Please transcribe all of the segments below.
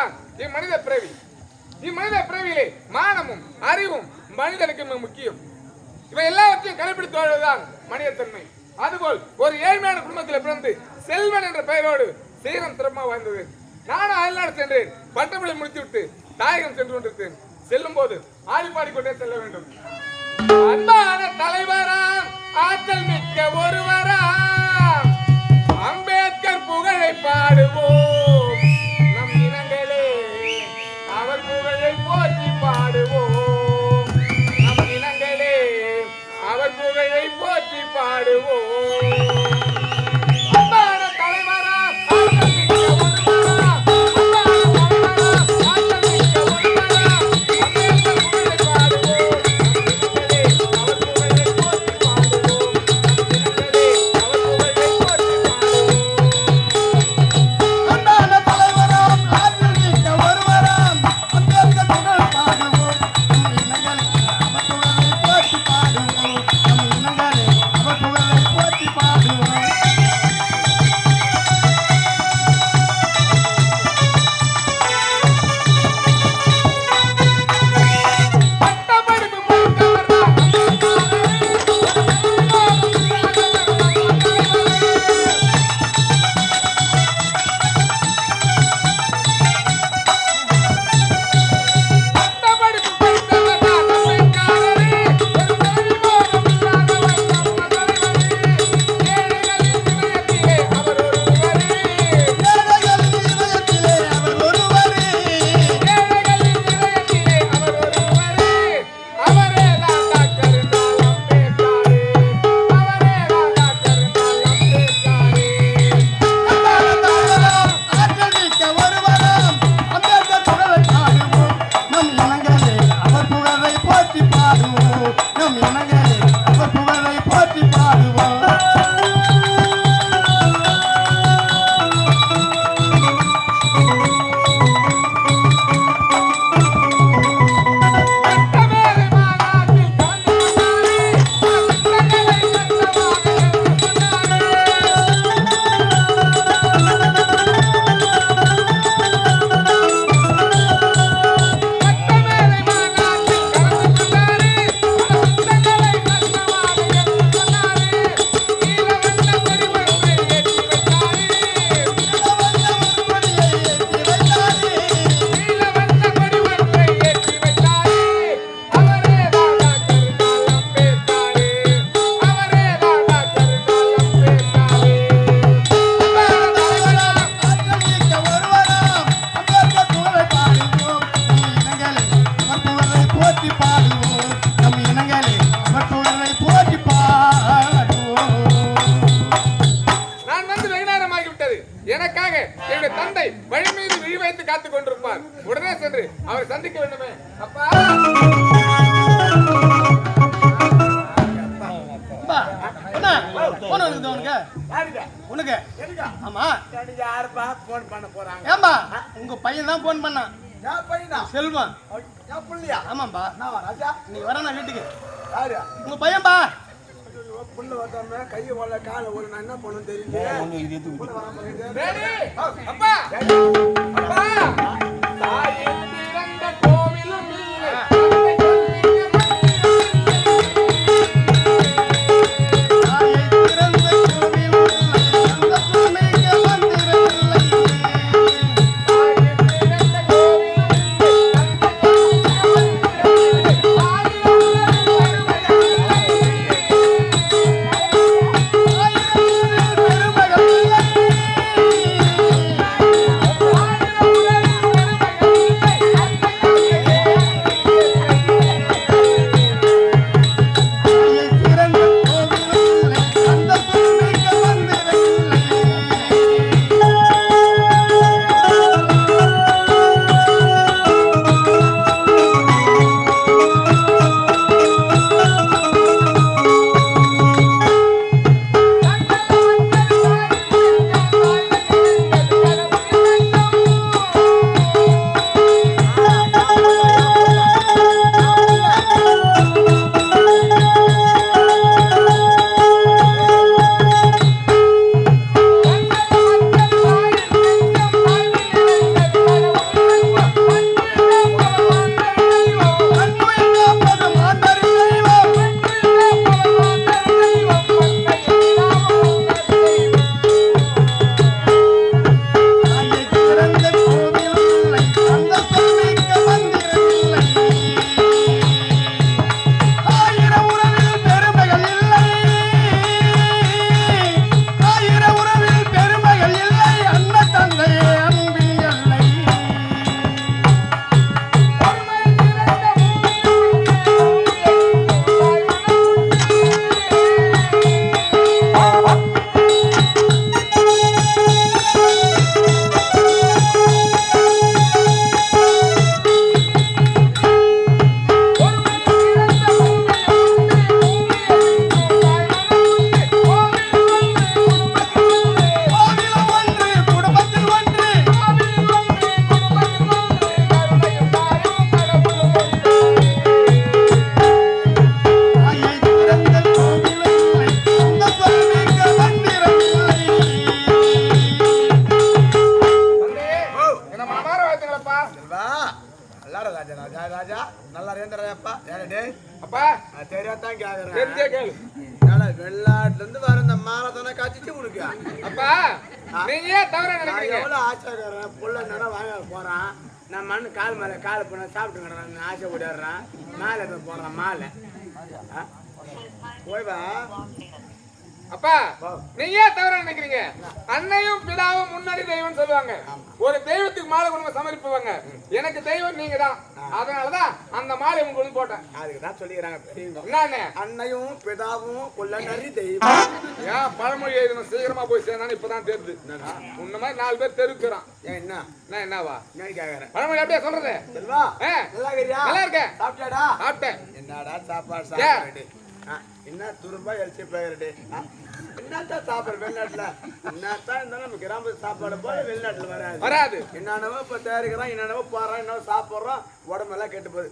இதுதான் இம்மனித பிறவி. இம்மனித பிறவியிலே மானமும் அறிவும் மனிதனுக்கு மிக முக்கியம். இவை எல்லாவற்றையும் கடைபிடித்து வாழ்வதுதான் மனிதத்தன்மை. அதுபோல் ஒரு ஏழ்மையான குடும்பத்தில் பிறந்து செல்வன் என்ற பெயரோடு சீரம் திறமா வாழ்ந்தது. நானும் அயல்நாடு சென்றேன். பட்டமொழி முடித்துவிட்டு தாயகம் சென்று கொண்டிருந்தேன் செல்லும் போது ஆடிப்பாடி கொண்டே செல்ல வேண்டும். அன்பான தலைவராம் ஆற்றல் மிக்க ஒருவரா அம்பேத்கர் புகழை பாடுவோம். ஃபோன் பண்ண போறாங்க? ஏம்பா உங்க பையன் தான் ஃபோன் பண்ணான் என் பையனா? செல்வம் என் புள்ளியா? ஆமாம்பா. நான் ராஜா. நீ வர வீட்டுக்கு. யாரு? உங்க பையன்பா. புள்ள வந்தாம கையை வள கால ஒரு என்ன பண்ணணும் தெரியல. கேக்குறேன். தெரிஞ்சே கேளு. வெளிநாட்டுல இருந்து வர இந்த மாலை தானே காய்ச்சிச்சு உனக்கு. அப்பா நீங்க ஏன் தவறா நான் நினைக்கிறீங்க. எவ்வளவு ஆசைக்காரன் புள்ள என்னடா வாங்க போறான். நான் மண்ணு கால் மேல கால் பண்ண சாப்பிட்டுக்கிறேன் நான் ஆசை விடுறேன் மேலே போடுறேன் மாலை? போய் வா. அப்பா நீங்க ஏன் தவறா நினைக்கிறீங்க? அன்னையும் பிதாவும் முன்னாடி தெய்வம் சொல்லுவாங்க. ஒரு தெய்வத்துக்கு மாலை கொண்டு போய் சமர்ப்பிப்பாங்க. எனக்கு தெய்வம் நீங்க தான் அதனாலதான் அந்த மாலை உங்களுக்கு போட்டேன். அதுக்கு தான் சொல்லிக்கிறாங்க. அன்னையும் பிதாவும் நரி தெய்வம். ஏன் பழமொழி எழுதணும்? சீக்கிரமா போய் சேர்ந்தானு இப்பதான் தெரியுது. உன்ன மாதிரி நாலு பேர் தெருக்குறான் ஏன் என்ன? என்ன என்னவா? என்ன கேக்குறேன் பழமொழி அப்படியே சொல்றது. நல்லா நல்லா இருக்கேன். சாப்பிட்டாடா சாப்பிட்டேன். என்னடா சாப்பாடு ஏன்? என்ன துரும்பா எரிச்சு போயிருடு என்னத்தான் சாப்பாடு வெளிநாட்டுல? என்னத்தான் இருந்தாலும் நம்ம கிராம சாப்பாடு போல வெளிநாட்டுல வராது. வராது. என்னென்னவோ இப்ப தயாரிக்கிறான் என்னென்னவோ போறான் என்னவோ சாப்பிடுறோம் உடம்பெல்லாம் கெட்டு போகுது.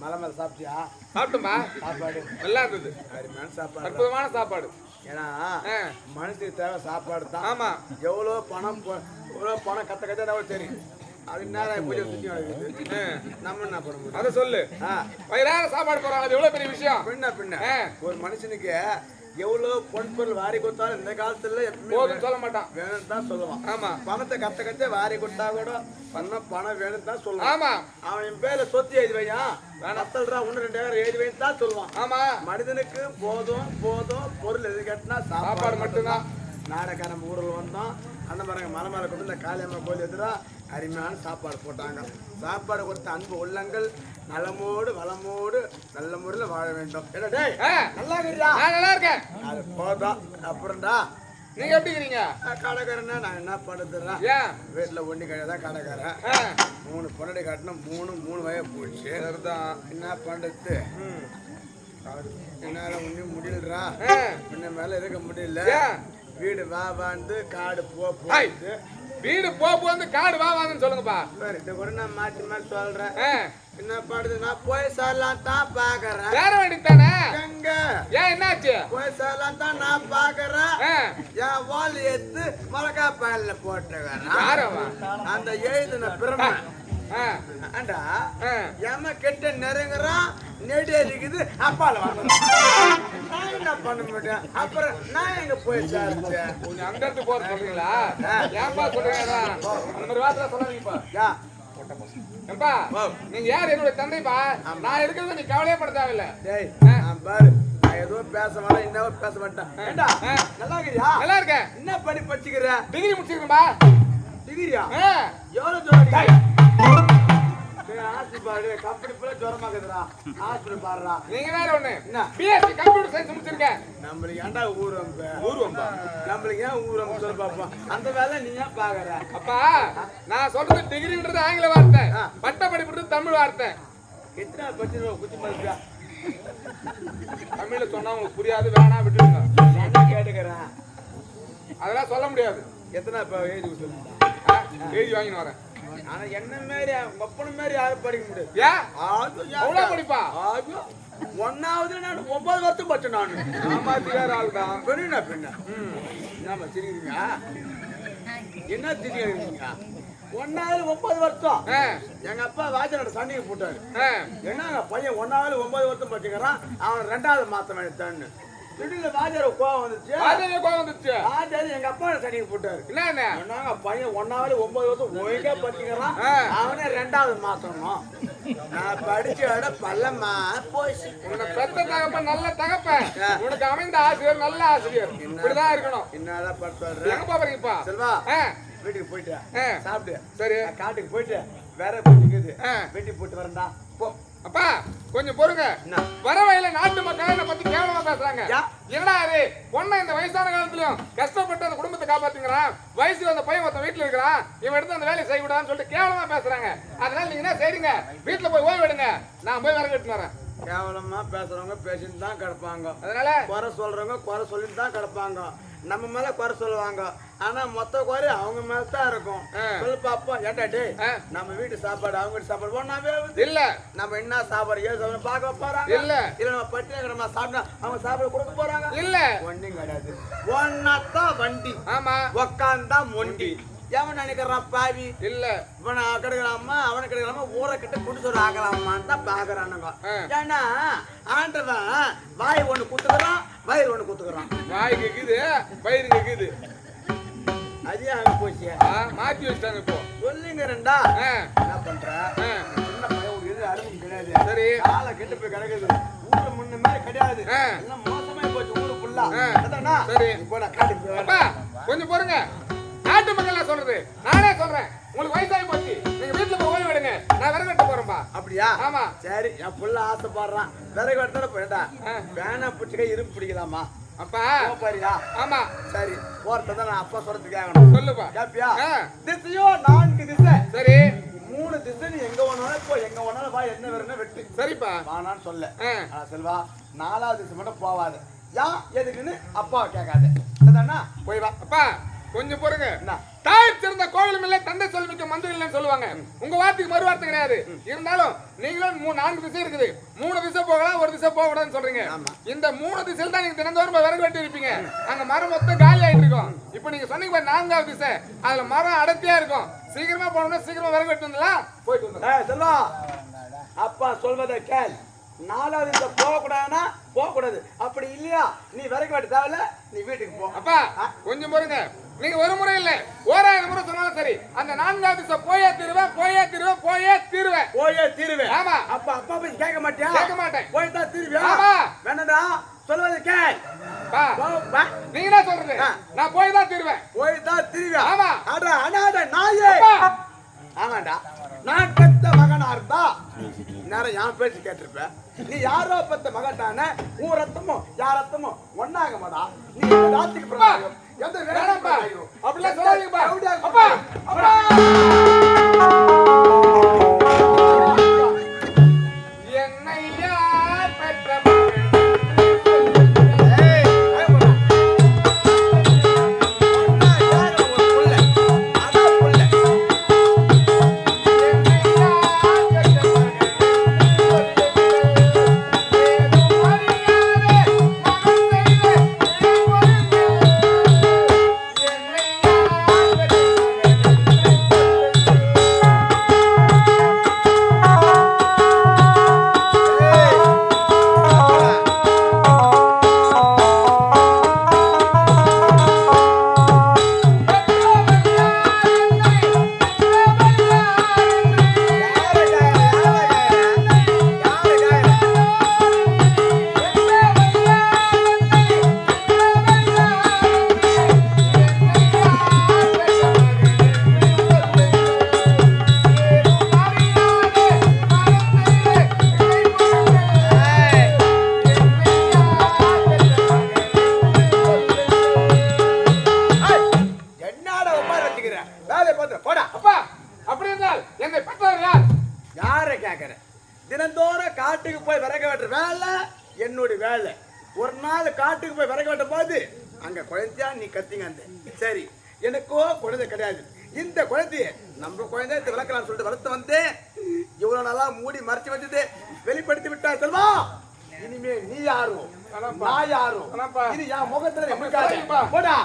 மலை மேல சாப்பிட்டியா? சாப்பிட்டுமா சாப்பாடு. நல்லா இருந்தது. அருமையான சாப்பாடு அற்புதமான சாப்பாடு. ஏன்னா மனுஷனுக்கு தேவை சாப்பாடு தான். ஆமா. எவ்வளோ பணம் எவ்வளோ பணம் கத்த கத்த தெரியும். அது நேரம் பூஜை ஆ, நம்ம என்ன பண்ண முடியும்? அதை சொல்லு. வயிறார சாப்பாடு போறாங்க அது எவ்வளவு பெரிய விஷயம்? பின்ன பின்ன. ஒரு மனுஷனுக்கு எவ்வளோ பொன் பொருள் வாரி கொடுத்தாலும் இந்த காலத்துல போதும் சொல்ல மாட்டான். வேணும் தான் சொல்லுவான். ஆமா. பணத்தை கத்த கத்த வாரி கொடுத்தா கூட பண்ண பணம் வேணும் தான் சொல்லுவான். ஆமா. அவன் என் பேர்ல சொத்து எழுதி வையான் பத்தல் ரூபா ஒன்று ரெண்டாயிரம் எழுதி வைன்னு தான் சொல்லுவான். ஆமா. மனிதனுக்கு போதும் போதும் பொருள் எது கட்டினா சாப்பாடு மட்டும்தான். நாடகார நம்ம ஊரில் வந்தோம் அந்த பாருங்க மலை மேலே கொண்டு இந்த காளியம்மா கோயில் எதிரா அருமையான சாப்பாடு போட்டாங்க. சாப்பாடு கொடுத்த அன்பு உள்ளங்கள் நலமோடு வளமோடு நல்ல முறையில் வாழ வேண்டும். நல்லா நல்லா இருக்கேன். அது போதும். அப்புறம்டா. நீங்க எப்படி இருக்கிறீங்க கடைக்காரனா நான் என்ன ஏன்? வீட்டில் ஒண்டி கடை தான் கடைக்காரன். மூணு பொண்ணடி காட்டினா மூணு மூணு வய போச்சு சரிதான். என்ன பண்ணுறது ம். என்னால் ஒன்றும் முடியலடா. முன்ன மேல இருக்க முடியல? வீடு வா வாந்து காடு போ போகுது வீடு போ போந்து காடு வா வாங்கன்னு சொல்லுங்கப்பா. சரி இதை கூட நான் மாற்றி மாற்றி சொல்றேன். என்ன பண்ணுது நான் போய் சாரலாம் தான் பாக்குறேன். வேற வேண்டித்தானே எங்க? ஏன் என்னாச்சு? போய் சாரலாம் தான் நான் பாக்குறேன். என் வால் எடுத்து மிளகா பால்ல போட்டுக்கிறேன் யாரவா? அந்த எழுதின பிரம. ஏமா கெட்ட நெருங்குறான். நெடி இருக்குது அப்பால நான் என்ன பண்ண முடியும்? அப்புறம் நான் எங்க போய் சாரிச்சேன் அந்த இடத்துக்கு போற சொல்றீங்களா? ஏன்பா சொல்றீங்க? அந்த மாதிரி வார்த்தை சொல்லாதீங்கப்பா. யா. ஏன்பா நீங்க யார் என்னுடைய தந்தைப்பா? நான் இருக்கிறது நீ கவலையே பட தேவையில்ல. பாரு. நான் ஏதோ பேச வரேன் இன்னும் பேச மாட்டேன். ஏண்டா. நல்லா இருக்கிறியா நல்லா இருக்கேன் என்ன படி படிச்சுக்கிற? டிகிரி முடிச்சிருக்கேன்பா டிகிரியா எவ்வளவு ஜுரம் நீங்க வேற ஒண்ணு. என்ன? பிஎஸ்சி கம்ப்யூட்டர் சயின்ஸ் முடிச்சிருக்கேன் நம்மளுக்கு ஏன்டா ஊரம் ஊருவம்பா? நம்மளுக்கு ஏன் ஊரம் சொல்ல பாப்போம்? அந்த வேலை நீ ஏன் பாக்குற? அப்பா நான் சொல்றது டிகிரின்றது ஆங்கில வார்த்தை. பட்ட படிப்புன்றது தமிழ் வார்த்தை. எத்தனை பச்சு குச்சி மதிப்பா தமிழ்ல சொன்னா உங்களுக்கு புரியாது வேணாம் நான் கேட்டுக்கிறேன்? அதெல்லாம் சொல்ல முடியாது. எத்தனை இப்போ எழுதி ஆ, எழுதி வாங்கின்னு வரேன். ஆனா என்ன மாரி ஒப்பன மாரி யாரும் படிக்க முடியாது. ஏன்? படிப்பா? அது ஒன்னாவது நான் ஒன்பது வருஷம் படிச்சேன் நான். ஏமாத்திக்கார ஆள் தான் பெரிய பின்ன என்னம்மா சிரிக்கிறீங்க? என்ன திரிக்கிறீங்க ஒன்னாவது ஒன்பது வருஷம். எங்க அப்பா வாஜனோட சண்டைக்கு போட்டாரு. ஆ, என்ன பையன் ஒன்னாவது ஒன்பது வருஷம் படிச்சுக்கிறான் அவன் ரெண்டாவது மாத்தம் எடுத்தான்னு திடீர்னு வாஜார கோவம் வந்துச்சு வாத்தியாரே கோவம் வந்துச்சு வாஜாரு எங்க அப்பா சண்டைக்கு போட்டாரு. என்ன என்ன? சொன்னாங்க பையன் ஒன்னாவது ஒன்பது வருஷம் ஒழுங்கா படிச்சுக்கிறான். ஆ. அவனே ரெண்டாவது மாத்தணும். நான் படிச்ச விட பல்லம்மா போச்சு. உன்னை பெத்த நல்ல தகப்பன். உனக்கு அமைந்த ஆசிரியர் நல்ல ஆசிரியர். இப்படிதான் இருக்கணும். என்னதான் வர்ற? எங்க போறீங்கப்பா செல்வா வீட்டுக்கு போயிட்டு. சாப்பிட்டு சரி. காட்டுக்கு போயிட்டு வேற பிடிக்குது ஆ. வெட்டி போட்டு வரேன்டா. போ. அப்பா கொஞ்சம் பொறுங்க? வர வயல நாட்டு மக்கள் என்னை பத்தி கேவலமா பேசுறாங்க. என்னடா இது? பொண்ணை இந்த வயசான காலத்துலயும் கஷ்டப்பட்டு அந்த குடும்பத்தை காப்பாத்துங்கிறான் வயசுல அந்த பையன் ஒருத்தன் வீட்டுல இருக்கிறான். இவன் எடுத்து அந்த வேலையை செய்யக்கூடாதுன்னு சொல்லிட்டு கேவலமா பேசுறாங்க. அதனால நீங்க என்ன செய்றீங்க? வீட்டுல போய் ஓய்வு எடுங்க. நான் போய் விறகு எடுத்துன்னு வரேன். கேவலமா பேசுறவங்க பேசிட்டு தான் கிடப்பாங்க. அதனால? குறை சொல்றவங்க குறை சொல்லிட்டு தான் கிடப்பாங்க. நம்ம மேல குறை சொல்லுவாங்க. ஆனா மொத்த குறை அவங்க மேல தான் இருக்கும். சொல்லு பாப்பா ஏண்டா ஆ. நம்ம வீட்டு சாப்பாடு அவங்க வீட்டு சாப்பாடு ஒன்னாவே இல்ல. நம்ம என்ன சாப்பாடு ஏது சாப்பாடு பார்க்க போறாங்க. இல்ல. இல்ல நம்ம பட்டினி நம்ம சாப்பிட்டா அவங்க சாப்பாடு கொடுக்க போறாங்க. இல்ல. ஒண்ணும் கிடையாது. ஒன்னாத்தான் வண்டி. ஆமா. உக்காந்தா மொண்டி. எவன் நினைக்கிறான் பாவி? இல்ல. இவனை கெடுக்கலாமா? அவனை கெடுக்கலாமா? ஊரை கிட்ட குடிசோறு ஆக்கலாமான்னு தான் பாக்குறானுங்க. ஏன்னா ஆண்டவன் வாய் ஒண்ணு குத்துக்கிறான் வயிறு ஒண்ணு குத்துக்கிறான். வாய் கேக்குது வயிறு கேக்குது. அதே ஆகி போச்சு? மாத்தி வச்சிட்டாங்க இப்போ. சொல்லுங்க ரெண்டா என்ன பண்ற? சின்ன பையன் ஒரு இது கிடையாது. சரி. காலை கெட்டு போய் கிடக்குது. ஊர்ல முன்ன மாதிரி கிடையாது. எல்லாம் மோசமாயி போச்சு ஊரு ஃபுல்லா சரி. இப்போ நான் காட்டுக்கு கொஞ்சம் பொறுங்க. நாட்டு மக்கள் சொல்றது. நானே சொல்றேன். உங்களுக்கு வயசாகி போச்சு. நீங்க வீட்டுல போய் ஓய்வு எடுங்க. நான் விறகு வெட்ட போறேன்பா. அப்படியா? ஆமா. சரி என் புள்ள ஆசைப்படுறான். விறகு எடுத்தாட போயிட்டா ஆ. வேணா பிடிச்சிக்க இரும்பு பிடிக்கலாமா? அப்பா. பாரியா ஆமா. சரி போறத நான் அப்பா சொல்றது கேட்கணும் சொல்லுப்பா. கேப்பியா. திசையோ நான்கு திசை. சரி. மூணு திசை நீ எங்க வேணாலும் போ. எங்க வேணாலும் வா. என்ன வேணும் வெட்டு. சரிப்பா. வானான்னு சொல்ல. செல்வா நாலாவது திசை மட்டும் போவாது. யா எதுக்குன்னு அப்பாவை கேட்காத. சரிதானா? போய் வா. அப்பா. கொஞ்சம் பொறுங்க. தாய் சிறந்த கோவிலும் இல்லை தந்தை செல்மிக்க மந்திரம் இல்லைன்னு சொல்லுவாங்க. உங்க வார்த்தைக்கு மறு வார்த்தை கிடையாது இருந்தாலும் நீங்களும் மூணு நான்கு திசை இருக்குது. மூணு திசை போகலாம் ஒரு திசை போக கூடாதுன்னு சொல்றீங்க. இந்த மூணு திசையில் தான் நீங்க தினந்தோறும் விறகு வெட்டி இருப்பீங்க. அங்க மரம் மொத்தம் காலி ஆயிட்டு இருக்கும். இப்போ நீங்க சொன்னீங்க நான்காவது திசை. அதுல மரம் அடர்த்தியா இருக்கும். சீக்கிரமா போனோம்னா சீக்கிரமா விறகு வெட்டி வந்துடலாம். போயிட்டு வந்துடலாம். அப்பா சொல்வதை கேள். நாலாவது திசை போகக்கூடாதுன்னா போகக்கூடாது. அப்படி இல்லையா? நீ விறகு வெட்ட தேவையில்ல நீ வீட்டுக்கு போ. அப்பா கொஞ்சம் பொறுங்க. நீங்க ஒரு முறை இல்ல ஓராயிரம் முறை சொன்னாலும் சரி. அந்த நான்காவது திசை போயே தீருவேன் போயே தீருவேன் போயே தீருவேன் போயே தீருவேன் ஆமா. அப்ப அப்பா போய் கேட்க மாட்டியா? கேட்க மாட்டேன். போய் தான் தீருவியா? ஆமா. வேணடா போ, வா. நீங்க என்ன சொல்றது. நான் போய் தான் தீருவேன். போய் தான் ஆமா. அட அனாத நாயே. ஆமாண்டா. நான் பெத்த மகனா இருந்தா நேரம் என் பேச்சு கேட்டிருப்ப நீ யாரோ பெத்த மகட்டான உன் ரத்தமும் யார் ரத்தமும் ஒன்னாக மாடா நீ எந்த ராத்திக்கு பிரதாயம் எந்த வேலைக்கு அப்படிலாம் எப்படியா அப்பா! அப்பா! வேலை. ஒரு நாள் காட்டுக்கு போய் விறகு வெட்டும் போது அங்க குழந்தையா நீ கத்திங்க அந்த சரி எனக்கோ குழந்தை கிடையாது. இந்த குழந்தைய நம்ம குழந்தை இந்த விளக்கலாம் சொல்லிட்டு வளர்த்து வந்தேன். இவ்வளவு நாளா மூடி மறைச்சு வச்சது வெளிப்படுத்தி விட்டா செல்வா. இனிமே நீ யாரும். நான் யாரும். இது என் முகத்துல. போடா.